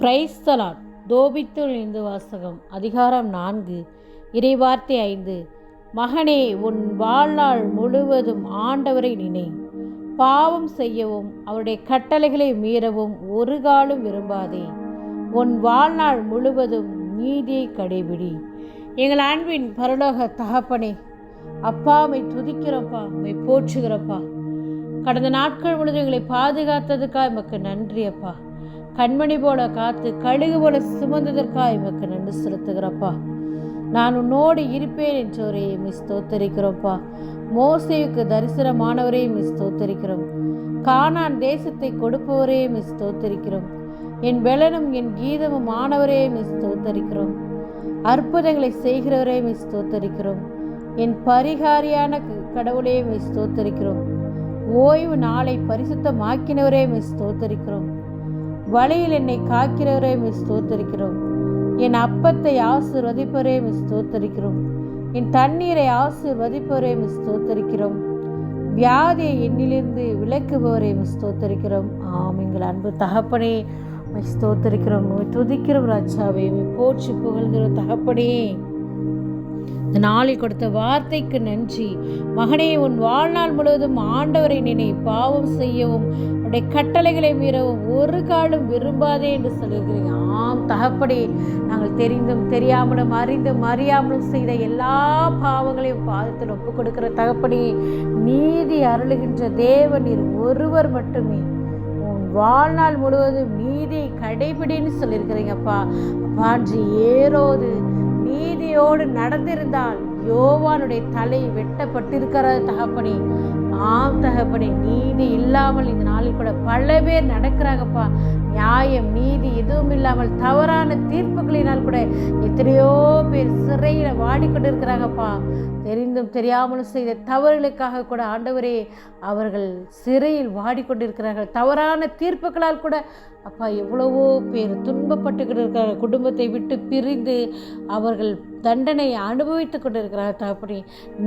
Praise the Lord தோபித்துள் Hindu வாசகம் அதிகாரம் நான்கு இறைவார்த்தை ஐந்து. மகனே உன் வாழ்நாள் முழுவதும் ஆண்டவரை நினை. பாவம் செய்யவும் அவருடைய கட்டளைகளை மீறவும் ஒரு காலும் விரும்பாதே. உன் வாழ்நாள் முழுவதும் நீதியை கடைபிடி. எங்கள் அன்பின் பரலோக தகப்பனே அப்பா மை துதிக்கிறப்பா மை போற்றுகிறப்பா கடந்த நாட்கள் முழுதும் எங்களை பாதுகாத்ததுக்காக எமக்கு நன்றி அப்பா கண்மணி போல காத்து கழுகு போல சுமந்ததற்காக இவக்கு நன்றி செலுத்துகிறப்பா நான் உன்னோடு இருப்பேன் என்றவரே மிஸ் தோத்தரிக்கிறோம்ப்பா மோசேவுக்கு தரிசனமானவரே மிஸ் தோத்தரிக்கிறோம் காணான் தேசத்தை கொடுப்பவரே மிஸ் தோத்தரிக்கிறோம் என் பலனும் என் கீதமும் ஆனவரே மிஸ் தோத்தரிக்கிறோம் அற்புதங்களை செய்கிறவரே மிஸ் தோத்தரிக்கிறோம் என் பரிகாரியான க- கடவுளே மிஸ் தோத்தரிக்கிறோம் ஓய்வு நாளை பரிசுத்தமாக்கினவரே மிஸ் தோத்தரிக்கிறோம் வழியில் என்னை காக்கிறவரே மிஸ் தோத்திருக்கிறோம் என் அப்பத்தை ஆசிர்வதிப்பவரே மிஸ் தோத்திருக்கிறோம் என் தண்ணீரை ஆசிர்வதிப்பவரே மிஸ் தோத்திருக்கிறோம் வியாதியை என்னிலிருந்து விலக்குபவரை மிஸ் தோத்திருக்கிறோம் ஆம் எங்கள் அன்பு தகப்பனே மிஸ் தோத்திருக்கிறோம் துதிக்கிறோம் ராஜாவே. போச்சு போற்றி புகழ்கிறோம் தகப்பனே. இந்த நாளை கொடுத்த வார்த்தைக்கு நன்றி. மகனே உன் வாழ்நாள் முழுவதும் ஆண்டவரை நினை பாவம் செய்யவும் அவருடைய கட்டளைகளை மீறவும் ஒரு காலம் விரும்பாதே என்று சொல்லுகிறீங்க ஆம் தகப்படி நாங்கள் தெரிந்தும் தெரியாமலும் அறிந்தும் அறியாமலும் செய்த எல்லா பாவங்களையும் பாதத்தில் ஒப்பு கொடுக்கிற தகப்படி நீதி அருளுகின்ற தேவனீர் ஒருவர் மட்டுமே. வாழ்நாள் முழுவதும் நீதி கடைபிடின்னு சொல்லியிருக்கிறீங்கப்பா பாஞ்சி ஏறோது நீதியோடு நடந்திருந்தால் யோவானுடைய தலை வெட்டப்பட்டிருக்கிற தகப்படி ஆம் தகப்பனே நீதி இல்லாமல் இந்த நாளில் கூட பல பேர் நடக்கிறாங்கப்பா. நியாயம் நீதி எதுவும் இல்லாமல் தவறான தீர்ப்புகளினால் கூட எத்தனையோ பேர் சிறையில் வாடிக்கொண்டிருக்கிறாங்கப்பா. தெரிந்தும் தெரியாமலும் செய்த தவறுகளுக்காக கூட ஆண்டவரே அவர்கள் சிறையில் வாடிக்கொண்டிருக்கிறார்கள். தவறான தீர்ப்புகளால் கூட அப்பா எவ்வளவோ பேர் துன்பப்பட்டுக்கிட்டு இருக்கிற குடும்பத்தை விட்டு பிரிந்து அவர்கள் தண்டனை அனுபவித்துக் கொண்டிருக்கிறார் தகப்படி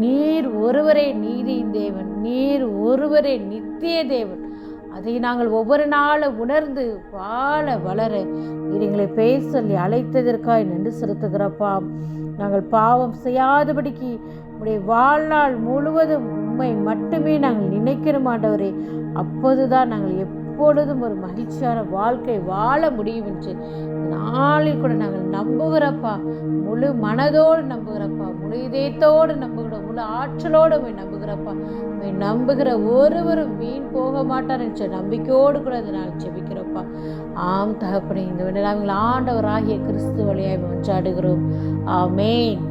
நீர் ஒருவரே நீதியின் தேவன். நீர் ஒருவரே நித்திய தேவன். அதை நாங்கள் ஒவ்வொரு நாளும் உணர்ந்து வாழ வளர நீர் எங்களை பேச சொல்லி அழைத்ததற்காய் நன்றி செலுத்துகிறப்பா நாங்கள் பாவம் செய்யாதபடிக்கு உடைய வாழ்நாள் முழுவதும் உண்மை மட்டுமே நாங்கள் நினைக்கிறோம் ஆண்டவரே அப்போதுதான் நாங்கள் எப்பொழுதும் ஒரு மகிழ்ச்சியான வாழ்க்கை வாழ முடியும் என்று. நாளில் கூட நாங்கள் நம்புகிறப்பா முழு மனதோடு நம்புகிறப்பா முழு இதயத்தோடு நம்புகிறோம் முழு ஆற்றலோடு உண்மை நம்புகிறப்பா உண்மை நம்புகிற ஒருவரும் வீண் போக மாட்டார் என்ற நம்பிக்கையோடு கூட அதை நாள் ஜெபிக்கிறோப்பா. ஆம் தகப்பனே இந்த விட நாங்கள் ஆண்டவராகிய கிறிஸ்து வழியாய் மன்றாடுகிறோம். ஆமேன்.